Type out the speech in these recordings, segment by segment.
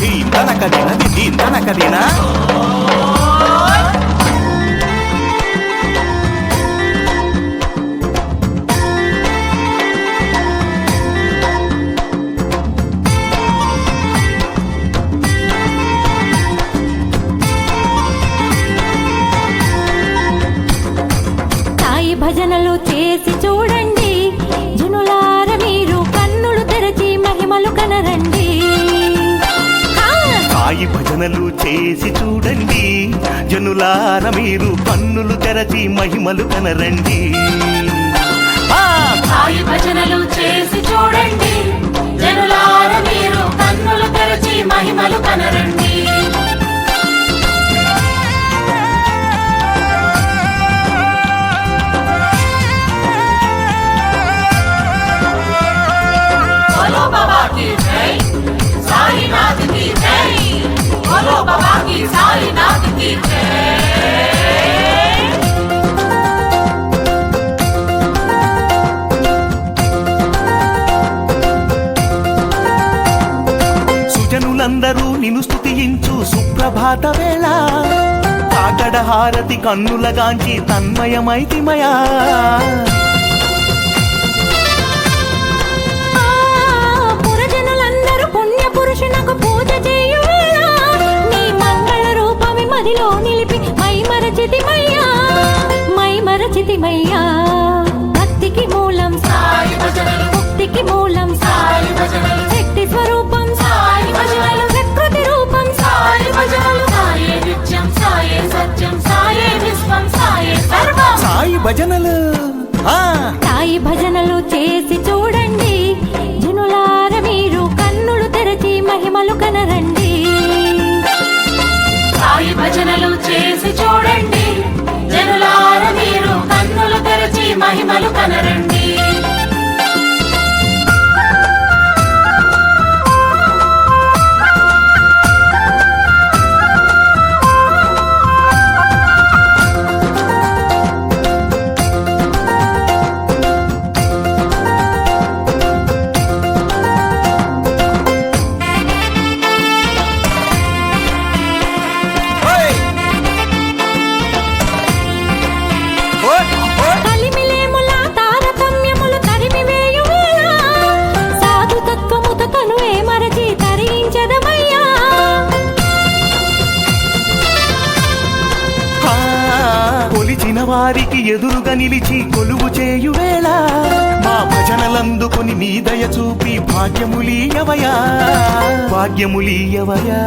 దీంతనకదిన దీంతనకదిన సాయి భజనలు చేసి చూడండి. ఈ భజనలు చేసి చూడండి. జనులార మీరు పన్నులు తెరచి మహిమలు కనరండి. సుజనులందరూ నిన్ను స్థుతించు సుప్రభాత వేళ. కాకడ హారతి కన్నులగాంచి తన్మయమైతిమయా. మదిలో నిలిపి మై మరచితిమయ్యా మై మరచితిమయ్యా భక్తికి మూలం సాయి భజనలు భక్తికి మూలం సాయి భజనలు. శక్తి స్వరూపం సాయి భజనలు ప్రకృతి రూపం సాయి భజనలు. సాయే నిత్యం సాయే సత్యం సాయే విశ్వం సాయే సర్వం. సాయి భజనలు. మహిమలు కనరండి. వారికి ఎదురుగా నిలిచి కొలువు చేయువేళ మా భజనలందుకొని నీ దయ చూపి భాగ్యములీయవయా? భాగ్యములీయవయా?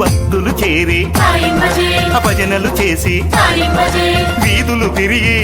భక్తులు చేరి సాయి భజే భజనలు చేసి వీధులు తిరిగి